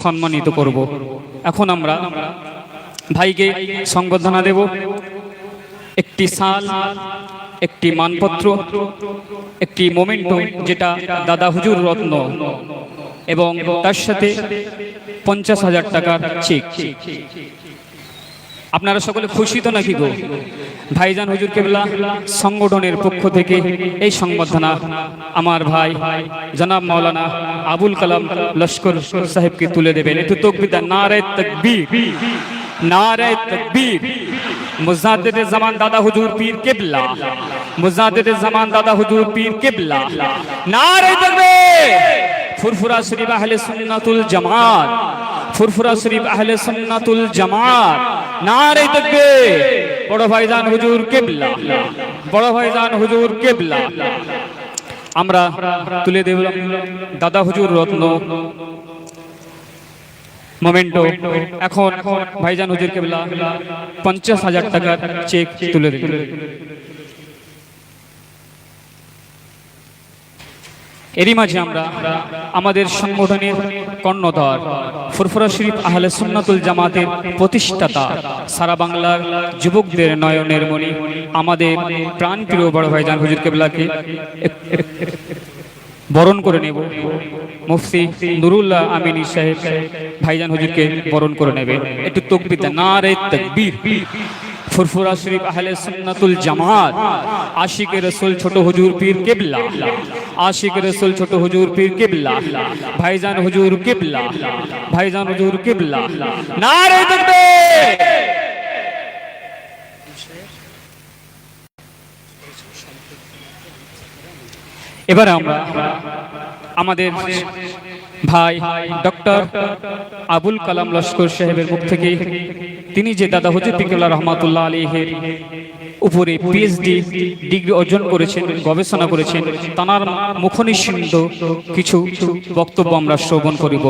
সম্মানিত করব। এখন আমরা ভাইকে সংবর্ধনা দেব। একটি সাল, একটি মানপত্র, একটি মোমেন্টো যেটা দাদা হুজুর রত্ন এবং তার সাথে পঞ্চাশ হাজার টাকার চেক আপনারা সকলে খুশি তো নাকি গো? ভাইজান হুজুর কেবলা, সংগঠনের পক্ষ থেকে এই সংবর্ধনা আমার ভাই জনাব মাওলানা আবুল কালাম লস্কর সাহেবকে তুলে দেবেন। একটু তকবিদা নারে তকবীর নারে তকবীর। মুজাদ্দিদ জামান দাদা হুজুর পীর কিবলা, মুজাদ্দিদ জামান দাদা হুজুর পীর কিবলা। নারে তকবীর! ফুরফুরা শরীফ আহলে সুন্নাতুল জামাত ফুরফুরা শরীফ আহলে সুন্নাতুল জামাত নারে তকবীর বড় ভাইজান হুজুর কিবলা। বড় ভাইজান হুজুর কিবলা। আমরা তুলে দেব দাদা হুজুর রত্ন। মোমেন্টো, এখন ভাইজান হুজুর কেবলা, পঞ্চাশ হাজার টাকার চেক তুলে দেবেন এরই মাঝে আমরা আমাদের সংগঠনের কর্ণধর ফুরফুরা শরীফ আহলে সুন্নাতুল জামাতের প্রতিষ্ঠাতা সারা বাংলার যুবকদের নয়নের মণি, আমাদের প্রাণপ্রিয় বড় ভাইজান হুজুর কেবলাকে বরণ করে নেব। মুফতি নুরুল্লাহ আমিনী সাহেব ভাইজান হুজুরকে বরণ করে নেবে। একটু তকবির না রে তকবীর। ফুরফুরা শরীফ আহলে সুন্নাতুল জামাত আশিক রসুল ছোট হুজুর পীর কিবলা। আশিক রসুল ছোট হুজুর পীর কিবলা, ভাইজান হুজুর কিবলা, ভাইজান হুজুর কিবলা। না রে এবার আমরা আমাদের ভাই ডক্টর আবুল কালাম লস্কর সাহেবের মুখ থেকে, তিনি যে দাদা হুজুর পিকুল্লাহ রহমাতুল্লাহ আলীহের উপরে পিএইচডি ডিগ্রি অর্জন করেছেন, গবেষণা করেছেন তাঁর মুখনিঃসিদ্ধ কিছু বক্তব্য আমরা শ্রবণ করিব।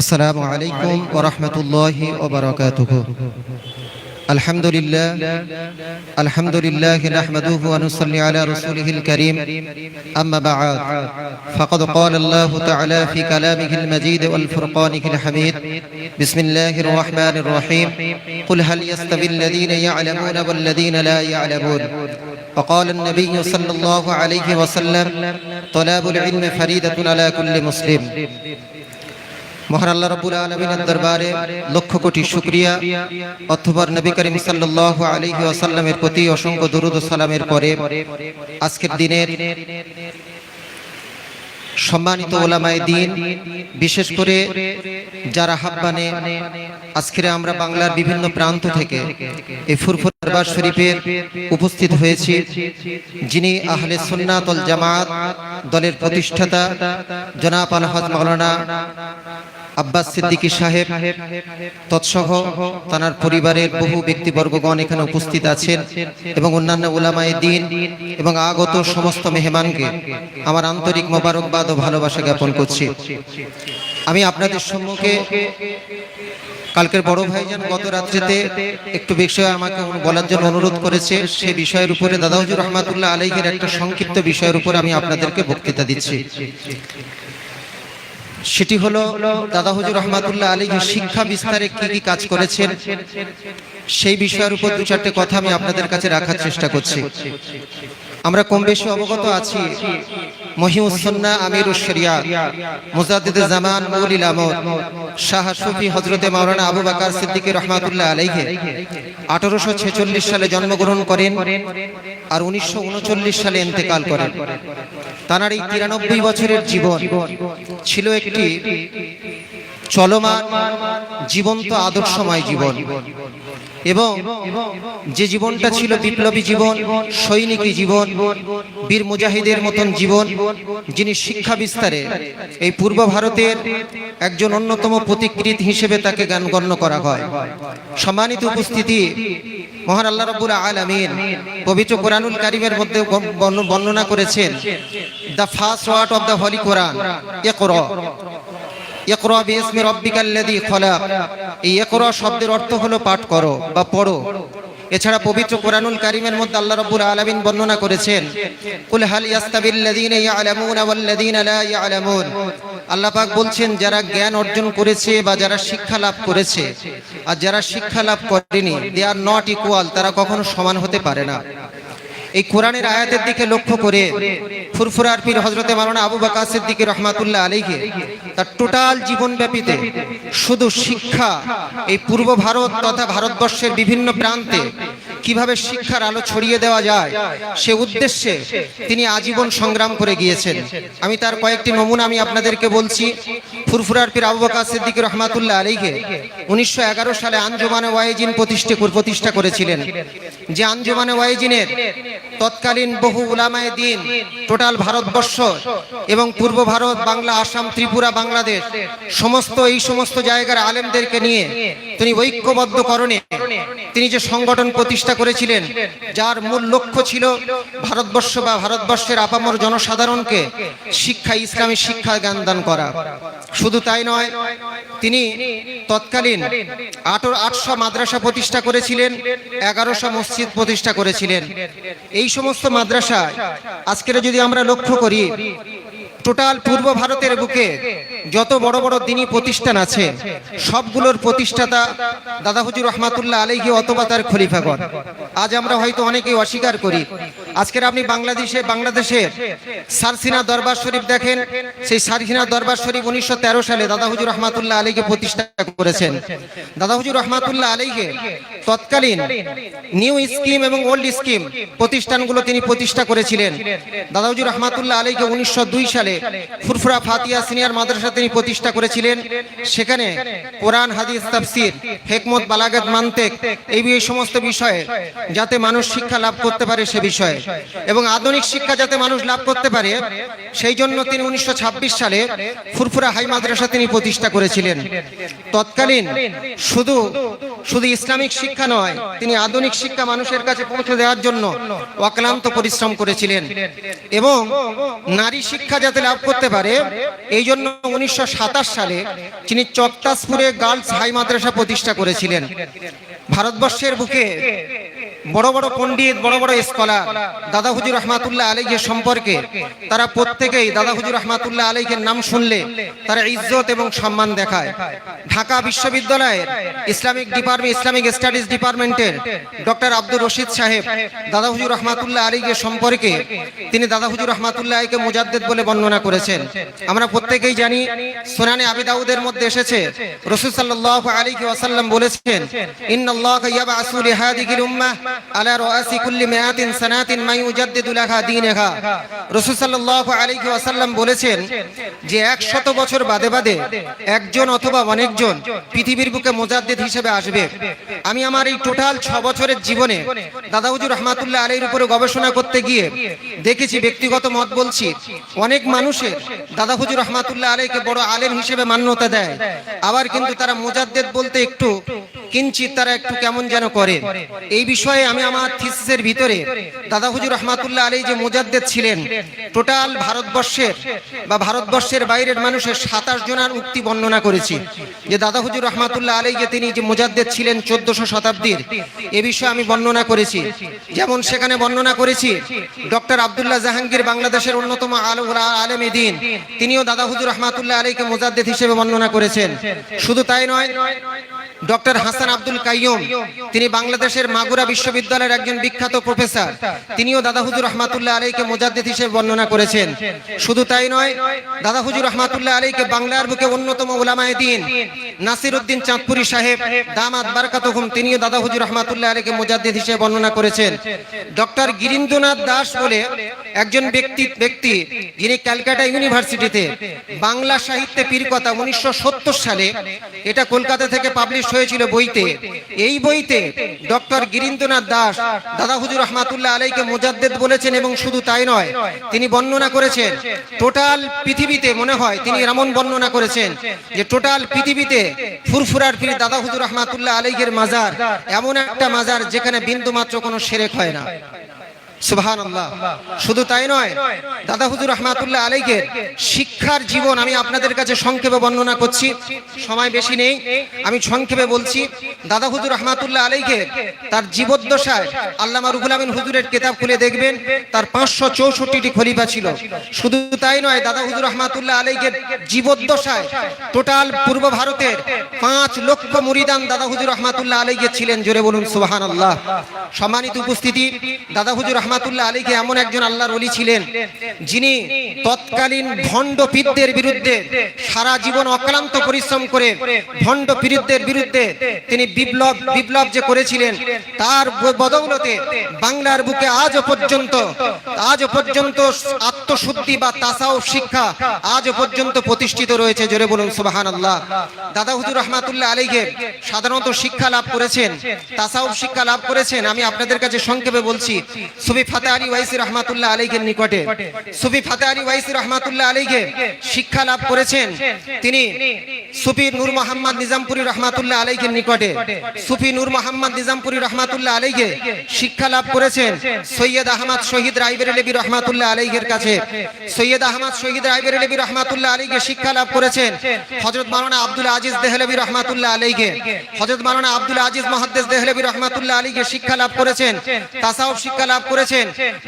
আসসালামু আলাইকুম ওয়া রাহমাতুল্লাহি ওয়া বারাকাতুহু। الحمد لله الحمد لله نحمده ونصلي على رسوله الكريم. أما بعد فقد قال الله تعالى في كلامه المجيد والفرقانه الحميد بسم الله الرحمن الرحيم. قل هل يستوي الذين يعلمون والذين لا يعلمون؟ وقال النبي صلى الله عليه وسلم طلاب العلم فريدة على كل مسلم. মহান আল্লাহ রাব্বুল আলামিনের দরবারে লক্ষ কোটি শুকরিয়া। অথবা নবী করিম সাল্লাল্লাহু আলাইহি প্রতি অসংখ্য দরুদ সালামের পরে আজকের দিনের সম্মানিত ওলামায় দিন, বিশেষ করে যারা হাব্বানে আজকে আমরা বাংলার বিভিন্ন প্রান্ত থেকে এই ফুরফুর দরবার শরীফের উপস্থিত হয়েছি, যিনি আহলে সুন্নাত ওয়াল জামাত দলের প্রতিষ্ঠাতা জনাব আলহাজ মাওলানা আব্বাস সিদ্দিকী সাহেব, তৎসহ তার পরিবারের বহু ব্যক্তিবর্গগণ এখানে উপস্থিত আছেন এবং অন্যান্য ওলামায়ে দিন এবং আগত সমস্ত মেহমানকে আমার আন্তরিক মোবারকবাদ ও ভালোবাসা জ্ঞাপন করছি। আমি আপনাদের সম্মুখে কালকের বড় ভাইজান গত রাত্রিতে একটু বিষয় আমাকে বলার জন্য অনুরোধ করেছে, সে বিষয়ের উপরে দাদা হুজুর রহমাতুল্লাহ আলাইহির একটা সংক্ষিপ্ত বিষয়ের উপরে আমি আপনাদেরকে বক্তৃতা দিচ্ছি। সেটি হলো দাদা হজুর রহমাতুল্লাহ আলী শিক্ষা বিস্তারে কি কি কাজ করেছেন, সেই বিষয়ের উপর দু চারটে কথা আমি আপনাদের কাছে রাখার চেষ্টা করছি। আমরা কম বেশি অবগত আছি। মহিউসন্না আমিরুস শরিয়া মুজাদ্দিদ জামান মৌলিল আমর শাহ সুফি হজরতে মাওলানা আবু বাকার সিদ্দিকী রহমাতুল্লাহ আলাইহি 1846 সালে জন্মগ্রহণ করেন আর উনিশশো উনচল্লিশ সালে ইন্তেকাল করেন। তার এই তিরানব্বই বছরের জীবন ছিল একটি চলমান, জীবন্ত, আদর্শময় জীবন। এবং যে জীবনটা ছিল বিপ্লবী জীবন, সৈনিকী জীবন, বীর মুজাহিদের মতন জীবন, যিনি শিক্ষা বিস্তারে এই পূর্ব ভারতের একজন অন্যতম প্রতিকৃত হিসেবে তাকে জ্ঞান গণ্য করা হয়। সম্মানিত উপস্থিতি, মহান আল্লাহ রব্বুল আলামিন পবিত্র কোরআনুল কারিমের মধ্যে বর্ণনা করেছেন, the first word of the holy Quran এ ইকরা। ইকরা বিইসমি রাব্বিকাল্লাযী খলাক। এই ইকরা শব্দের অর্থ হলো পাঠ করো বা পড়ো। এছাড়া পবিত্র কোরআনুল কারীমের মধ্যে আল্লাহ রাব্বুল আলামিন বর্ণনা করেছেন, কুল হাল ইয়াস্তাবিল্লাযীনা ইয়ালামুনা ওয়াল্লাযীনা লা ইয়ালামুন। আল্লাহ পাক বলছেন, যারা জ্ঞান অর্জন করেছে বা যারা শিক্ষা লাভ করেছে, আর যারা শিক্ষা লাভ করেনি দে আর নট ইকুয়াল তারা কখনো সমান হতে পারে না। এই কোরআনের আয়াতের দিকে লক্ষ্য করে ফুরফুরার পীর হজরতে মালানা আবু বাকা সিদ্দিকী রহমাতুল্লাহ আলীকে তার টোটাল জীবনব্যাপীতে শুধু শিক্ষা এই পূর্ব ভারত তথা ভারতবর্ষের বিভিন্ন প্রান্তে কীভাবে শিক্ষার আলো ছড়িয়ে দেওয়া যায় সে উদ্দেশ্যে তিনি আজীবন সংগ্রাম করে গিয়েছেন। আমি তার কয়েকটি নমুনা আমি আপনাদেরকে বলছি। ফুরফুরার পীর আবু বকর সিদ্দিকী রহমাতুল্লাহ আলাইহি উনিশশো সালে আঞ্জুমানে ওয়াইজিন প্রতিষ্ঠা প্রতিষ্ঠা করেছিলেন। যে আঞ্জুমানে ওয়াইজিনের তৎকালীন বহু উলামায় দিন, টোটাল ভারতবর্ষ এবং পূর্ব ভারত, বাংলা, আসাম, ত্রিপুরা, বাংলাদেশ সমস্ত এই সমস্ত জায়গার আলেমদেরকে নিয়ে তিনি ঐক্যবদ্ধকরণে তিনি যে সংগঠন প্রতিষ্ঠা করেছিলেন, যার মূল লক্ষ্য ছিল ভারতবর্ষ বা ভারতবর্ষের আপামর জনসাধারণকে শিক্ষা, ইসলামী শিক্ষা জ্ঞান দান করা। শুধু তাই নয়, তিনি তৎকালীন আটর আটশো মাদ্রাসা প্রতিষ্ঠা করেছিলেন, এগারোশো মসজিদ প্রতিষ্ঠা করেছিলেন। এই সমস্ত মাদ্রাসা আজকের যদি আমরা লক্ষ্য করি, টোটাল পূর্ব ভারতের বুকে যত বড় বড় দিনী প্রতিষ্ঠান আছে, সবগুলোর প্রতিষ্ঠাতা দাদা হুজুর রহমাতুল্লাহ আলাইহি অথবা তার খলিফাগণ। আজ আমরা হয়তো অনেকেই অস্বীকার করি আজকের আপনি বাংলাদেশে, বাংলাদেশের সারসিনা দরবার শরীফ দেখেন। সেই সারসিনা দরবার শরীফ উনিশশো তেরো সালে দাদা হুজুর রহমাতুল্লাহ আলীকে প্রতিষ্ঠা করেছেন। দাদা হুজুর রহমাতুল্লাহ আলীকে তৎকালীন নিউ স্কিম এবং ওল্ড স্কিম প্রতিষ্ঠানগুলো তিনি প্রতিষ্ঠা করেছিলেন। দাদা হুজুর রহমাতুল্লাহ আলীকে উনিশশো দুই সালে ফুরফুরা ফাতিয়া সিনিয়র মাদ্রাসা তিনি প্রতিষ্ঠা করেছিলেন। সেখানে কোরআন, হাদিস, তাফসির, হেকমত, বালাগাত, মান্তেক এই এই সমস্ত বিষয়ে যাতে মানুষ শিক্ষা লাভ করতে পারে সে বিষয়ে। এবং আধুনিক শিক্ষা যাতে মানুষ লাভ করতে পারে, সেই জন্য তিনি উনিশশো সালে ফুরফুরা হাই মাদ্রাসা তিনি প্রতিষ্ঠা করেছিলেন। তৎকালীন শুধু শুধু ইসলামিক শিক্ষা নয়, তিনি আধুনিক শিক্ষা মানুষের কাছে পৌঁছে দেওয়ার জন্য অক্লান্ত পরিশ্রম করেছিলেন। এবং নারী শিক্ষা যাতে লাভ করতে পারে, এই জন্য উনিশশো সাতাশ সালে তিনি চকতাসপুরে গার্লস হাই মাদ্রাসা প্রতিষ্ঠা করেছিলেন। ভারতবর্ষের বুকে বড় বড় পণ্ডিত, বড় বড় স্কলার দাদা হুজুর রহমাতুল্লাহ আলীকে সম্পর্কে তারা প্রত্যেকেই দাদা হুজুর রহমাতুল্লাহ আলীকে নাম শুনলে তারা ইজ্জত এবং সম্মান দেখায়। ঢাকা বিশ্ববিদ্যালয়ের ইসলামিক ডিপার্টমেন্ট ইসলামিক স্টাডিজ ডিপার্টমেন্টের ডক্টর আব্দুর রশিদ সাহেব দাদা হুজুর রহমাতুল্লাহ আলীকে সম্পর্কে তিনি দাদা হুজুর রহমাতুল্লাহ আলীকে মুজাদ্দেদ বলে বর্ণনা করেছেন। আমরা প্রত্যেকেই জানি সোনানে আবি দাউদের মধ্যে এসেছে। রসুল সাল্লাল্লাহু আলাইহি ওয়াসাল্লাম বলেছেন, ইন্নাল্লাহা ইয়াবআসু লিহাদিহিল উম্মাহ আলা রাসি কুল্লি মিআতিন সানাতিন মা ইউজাদ্দিদু লাহা দীনাহা। রাসূল সাল্লাল্লাহু আলাইহি ওয়াসাল্লাম বলেছেন যে 100 বছর বাদে বাদে একজন অথবা অনেকজন পৃথিবীর বুকে মুজাদ্দিদ হিসেবে আসবে। আমি আমার এই টোটাল 6 বছরের জীবনে দাদা হুজুর রহমাতুল্লাহ আলাইহির উপরে গবেষণা করতে গিয়ে দেখেছি, ব্যক্তিগত মত বলছি, অনেক মানুষের দাদা হুজুর রহমাতুল্লাহ আলাইকে বড় আলেম হিসেবে মান্যতা দেয়। আবার কিন্তু তারা মুজাদ্দেদ বলতে একটু কিঞ্চিত তারা একটু কেমন যেন করে। এই বিষয়ে আমি আমার থিসিসের ভিতরে দাদা হুজুর রহমাতুল্লাহ আলী যে মুজাদ্দেদ ছিলেন, টোটাল ভারতবর্ষের বা ভারতবর্ষের বাইরের মানুষের সাতাশ জনার উক্তি বর্ণনা করেছি। যে দাদা হুজুর রহমাতুল্লাহ আলী যে তিনি যে মুজাদ্দেদ ছিলেন চোদ্দশো শতাব্দীর, এ বিষয়ে আমি বর্ণনা করেছি। যেমন সেখানে বর্ণনা করেছি, ডক্টর আবদুল্লাহ জাহাঙ্গীর বাংলাদেশের অন্যতম আলেম দিন, তিনিও দাদা হুজুর রহমাতুল্লাহ আলীকে মোজাদ্দেদ হিসেবে বর্ণনা করেছেন। শুধু তাই নয় ডক্টর হাসান আব্দুল কাইয়ুম, তিনি বাংলাদেশের মাগুরা বিশ্ববিদ্যালয়ের একজন বিখ্যাত প্রফেসর। তিনিও দাদা হুজুর রহমাতুল্লাহ আলীকে মুজাদ্দিদ হিসেবে বর্ণনা করেছেন। শুধু তাই নয়, দাদা হুজুর রহমাতুল্লাহ আলীকে বাংলার বুকে অন্যতম ওলামায় দিন নাসির উদ্দিন চাঁদপুরি সাহেব, দামাত বারকাতহুম, তিনিও দাদা হুজুর রহমাতুল্লাহ আলীকে মুজাদ্দিদ হিসেবে বর্ণনা করেছেন। ডক্টর গিরিন্দ্রনাথ দাস বলে একজন ব্যক্তি ব্যক্তি যিনি ক্যালকাটা ইউনিভার্সিটিতে বাংলা সাহিত্যে পীর কথা উনিশশো সত্তর সালে, এটা কলকাতা থেকে পাবলিশ হয়েছিল বইতে। এই বইতে ডক্টর গিরিন্দ্রনাথ দাস, দাদা হুজুর রহমাতুল্লাহ আলাইকে মোজাদ্দেদ বলেছেন এবং শুধু তাই নয়, তিনি বর্ণনা করেছেন, টোটাল পৃথিবীতে মনে হয় তিনি এমন বর্ণনা করেছেন যে টোটাল পৃথিবীতে ফুরফুরার ফিরে দাদা হুজুর রহমাতুল্লাহ আলাইকের মাজার এমন একটা মাজার যেখানে বিন্দু মাত্র কোনো সেরেক হয় না। আল্লাহ শুধু তাই নয়, দাদা হুজুর রহমাতুল্লাহ আলাইকে শিক্ষার জীবন আমি আপনাদের কাছে সংক্ষেপে বর্ণনা করছি। সময় বেশি নেই, আমি সংক্ষেপে বলছি, দাদা হুজুর রহমাতুল্লাহ আলাইকে তার জীবদ্দশায় আল্লামা রুহুল আমিন হুজুরের কেতাব খুলে দেখবেন, তার পাঁচশো চৌষট্টিটি খলিফা ছিল। শুধু তাই নয়, দাদা হুজুর রহমাতুল্লাহ আলাইকে জীবদ্দশায় টোটাল পূর্ব ভারতের পাঁচ লক্ষ মুরিদান দাদা হুজুর রহমাতুল্লাহ আলাইকে ছিলেন, জোরে বলুন সুবহান আল্লাহ সম্মানিত উপস্থিতি, দাদা হুজুর রহমাতুল্লাহ আলীকে এমন একজন আল্লাহর অলি ছিলেন যিনি তৎকালীন ভণ্ড পীরদের বিরুদ্ধে সারা জীবন অক্লান্ত পরিশ্রম করে ভণ্ড পীরদের বিরুদ্ধে তিনি বিপ্লব বিপ্লব যে করেছিলেন, তার বদৌলতে বাংলার বুকে আজও পর্যন্ত আজও পর্যন্ত আত্মশুদ্ধি বা তাসাও শিক্ষা আজও পর্যন্ত প্রতিষ্ঠিত রয়েছে। জোরে বলুন সুবাহান আল্লাহ দাদা হুজুর রহমাতুল্লাহ আলীকে সাধারণত শিক্ষা লাভ করেছেন, তাসাউফ শিক্ষা লাভ করেছেন। আমি আপনাদের কাছে সংক্ষেপে বলছি সুফি ফাতে আলী ওয়াইসি রহমাতুল্লাহ আলীকের নিকটে। সুফি ফাতে আলী ওয়াইসি রহমাতুল্লাহ আলীকে শিক্ষা লাভ করেছেন। তিনি সুফি নূর মোহাম্মদ নিজামপুরি রহমাতুল্লাহ আলীকের নিকটে। সুফি নূর মোহাম্মদ নিজামপুরি রহমাতুল্লাহ আলীকে শিক্ষা লাভ করেছেন। সৈয়দ আহমদ শহীদ রাইবেরেলবি রহমাতুল্লাহ আলীকের কাছে। সৈয়দ আহমদ শহীদ রাইবেরেলবি রহমাতুল্লাহ আলীকে শিক্ষা লাভ করেছেন। হযরত মাওলানা আব্দুল আজিজ দেহলবি রহমাতুল্লাহ আলীকে হযরত মাওলানা আব্দুল আজিজ মুহাদ্দিস দেহলবি রহমাতুল্লাহ আলীকে শিক্ষা লাভ করেছেন। তাসাউফ শিক্ষা লাভ করেছেন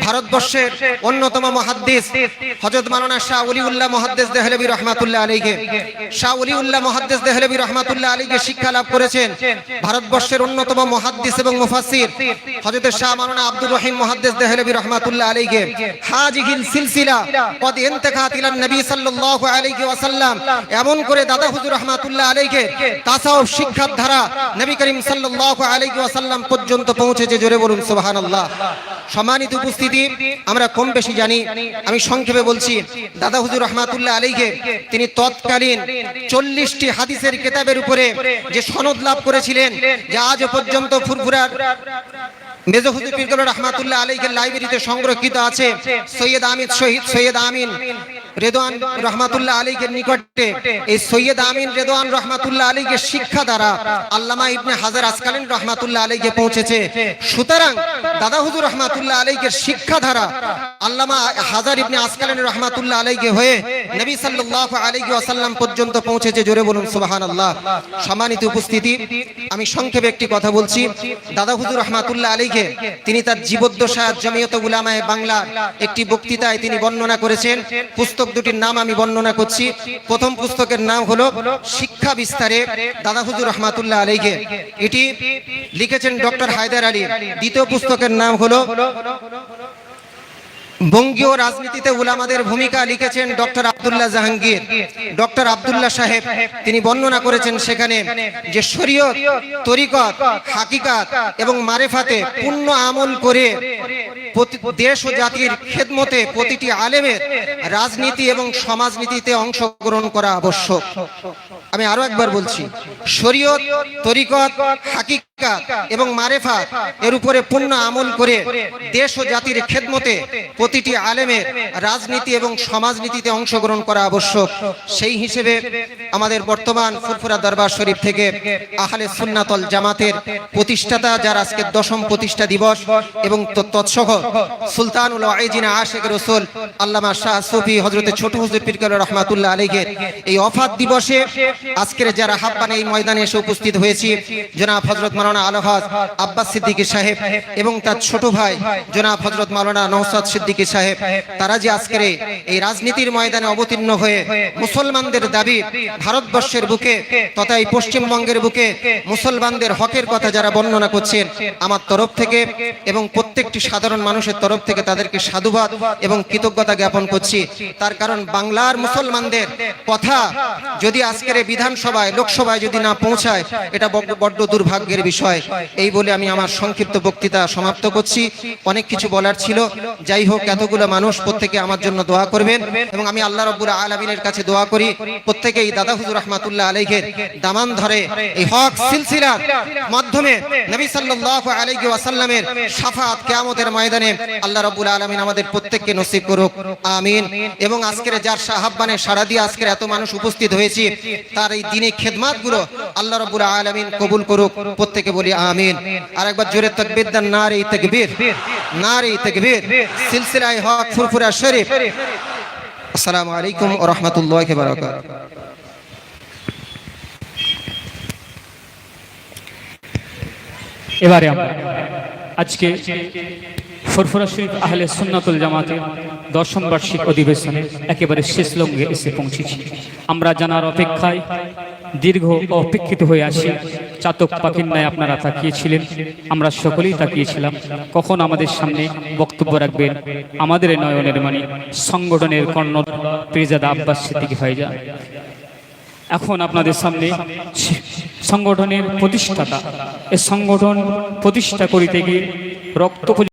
ভারতবর্ষের অন্যতম মুহাদ্দিস হযরত মাওলানা শাহ ওলিউল্লাহ মুহাদ্দিস দেহলবি রহমাতুল্লাহ আলীকে শাহ ওলিউল্লাহ মুহাদ্দিস দেহলবি রহমাতুল্লাহ আলীকে শিক্ষা লাভ করেছেন ভারতবর্ষের অন্যতম মুহাদ্দিস এবং মুফাসসির হযরত শাহ মাওলানা আব্দুর রহিম মুহাদ্দিস দেহলবি রহমাতুল্লাহ আলীকে হাজিহিল সিলসিলা কদ ইন্তেকাত ইলা নবী সাল্লাল্লাহু আলাইহি ওয়াসাল্লাম। এমন করে দাদা হুজুর রহমাতুল্লাহ আলাইকে তাসাউফ শিক্ষার ধারা নবী করিম সাল্লাল্লাহু আলাইহি ওয়াসাল্লাম পর্যন্ত পৌঁছেছে। জোরে বলুন, সুবহানাল্লাহ। সম্মানিত উপস্থিতি, আমরা কম বেশি জানি। আমি সংক্ষেপে বলছি, দাদা হুজুর রহমাতুল্লাহ আলীকে তিনি তৎকালীন চল্লিশটি হাদিসের কেতাবের উপরে যে সনদ লাভ করেছিলেন, যে আজ পর্যন্ত ফুরফুরার মেজ রহমাতুল্লাহ আলীকে লাইব্রেরিতে সংরক্ষিত আছে, সৈয়দ আমিন শহীদ, সৈয়দ আমিন রেদওয়ান রহমাতুল্লাহ আলীকে নিকটে, এই সৈয়দ আমিন রেদওয়ান রহমাতুল্লাহ আলীকে শিক্ষা দ্বারা আল্লামা ইবনে হাজার আসকালীন রহমাতুল্লাহ আলীকে পৌঁছেছে। সুতরাং দাদা হুজুর রহমাতুল্লাহ আলীকে শিক্ষা ধারা আল্লামা হাজার ইবনে আসকালীন রহমাতুল্লাহ আলীকে হয়ে নবী সাল্লাল্লাহু আলাইহি ওয়াসাল্লাম পর্যন্ত পৌঁছেছে। জোরে বলুন, সুবহানাল্লাহ। সম্মানিত উপস্থিতি, আমি সংক্ষেপে একটি কথা বলছি। দাদা হুজুর রহমাতুল্লাহ আলীকে তিনি তার জীবদ্দশা জমিয়ত উলামায়ে বাংলা একটি বক্তৃতায় তিনি বর্ণনা করেছেন। পুস্তক দুটির নাম আমি বর্ণনা করছি। প্রথম পুস্তকের নাম হলো শিক্ষা বিস্তারে দাদা হুজুর রহমাতুল্লাহ আলীকে এটি লিখেছেন ডক্টর হায়দার আলী। দ্বিতীয় পুস্তকের নাম হলো বঙ্গীয় রাজনীতিতে উলামাদের ভূমিকা লিখেছেন ডক্টর আবদুল্লাহ জাহাঙ্গীর। ডক্টর আব্দুল্লাহ সাহেব, তিনি বর্ণনা করেছেন সেখানে যে শরীয়ত, তরিকত, হাকিকাত এবং মারেফাতে পূর্ণ আমল করে দেশ ও জাতির খেদমতে প্রতিটি আলেমের রাজনীতি এবং সমাজনীতিতে অংশগ্রহণ করা আবশ্যক। আমি আরও একবার বলছি, শরীয়ত, তরিকত, হাকিকাত এবং মারেফা এর উপরে পূর্ণ আমল করে দেশ ও জাতির খেদমতে প্রতিটি আলেমের রাজনীতি এবং সমাজনীতিতে অংশগ্রহণ করা আবশ্যক। সেই হিসেবে আমাদের বর্তমান ফুরফুরা দরবার শরীফ থেকে আহলে সুন্নাতল জামাতের প্রতিষ্ঠাতা যার আজকে দশম প্রতিষ্ঠা দিবস এবং তৎসহ সুলতানুল ওয়াইজিনা আশেক রসুল আল্লামা শাহ সুফি হজরতে ছোট হুজুর পিরকাল রহমাতুল্লাহ আলীকে এই অফাত দিবসে আজকের যারা হাব্বানে এই ময়দানে এসে উপস্থিত হয়েছি জনাব হজরত মাওলানা আলহাজ আব্বাস সিদ্দিকী সাহেব এবং তার ছোট ভাই জনাব হজরত মাওলানা নওসাদ সিদ্দিকী সাহেব, তারা যে আজকের এই- রাজনীতির ময়দানে অবতীর্ণ হয়ে মুসলমানদের দাবি ভারতবর্ষের বুকে তথা এই পশ্চিমবঙ্গের বুকে মুসলমানদের হকের কথা যারা বর্ণনা করছেন, আমার তরফ থেকে এবং প্রত্যেকটি সাধারণ মানুষের তরফ থেকে তাদেরকে সাধুবাদ এবং কৃতজ্ঞতা জ্ঞাপন করছি। তার কারণ বাংলার মুসলমানদের কথা যদি আজকের বিধানসভায়, লোকসভায় যদি না পৌঁছায়, এটা বড্ড দুর্ভাগ্যের বিষয়। এই বলে আমি আমার সংক্ষিপ্ত বক্তৃতা সমাপ্ত করছি। অনেক কিছু বলার ছিল। যাই হোক, এতগুলো মানুষ প্রত্যেকে আমার জন্য দোয়া করবেন এবং আমি আল্লাহ রব্বুল আলমিনের কাছে দোয়া করি, প্রত্যেকেই দাদা হুজুর রহমাতুল্লাহ আলাইহের দামান ধরে এই হক সিলসিলার মাধ্যমে নবী সাল্লাল্লাহু আলাইহি ওয়াসাল্লামের শাফাত কিয়ামতের ময়দানে আল্লাহ রাব্বুল আলামিন আমাদের প্রত্যেককে নসিব করুক। আমিন। এবং আজকের যার সাহাব্বানে সারা দিয়ে আজকের এত মানুষ উপস্থিত হয়েছে, তার এই দিনে খেদমাতগুলো আল্লাহ রাব্বুল আলামিন কবুল করুক। প্রত্যেক থেকে বলি আমিন। আর একবার জোরে তাকবীর দেন নারে তাকবীর। নারে তাকবীর। সিলসিলায়ে হক ফুরফুরা শরীফ। আসসালামু আলাইকুম ওয়া রাহমাতুল্লাহি ওয়া বারাকাতুহু। এবারে আমরা আজকে ফুরফুরা শরীফ আহলে সুন্নাতুল জামাতে দশম বার্ষিক অধিবেশনে একেবারে শেষ লঙ্গে এসে পৌঁছেছি। আমরা জানার অপেক্ষায় দীর্ঘ অপেক্ষিত হয়ে আছি। চাতক পাখির ন্যায় আপনারা তাকিয়েছিলেন, আমরা সকলেই তাকিয়েছিলাম। কখন আমাদের সামনে বক্তব্য রাখবেন? আমাদের নয়নের মানে সংগঠনের কর্ণ প্রিজাদা আব্বাস সিদ্দিকী ভাইজা। এখন আপনাদের সামনে সংগঠনের প্রতিষ্ঠাতা, এ সংগঠন প্রতিষ্ঠা করিতে গিয়ে রক্ত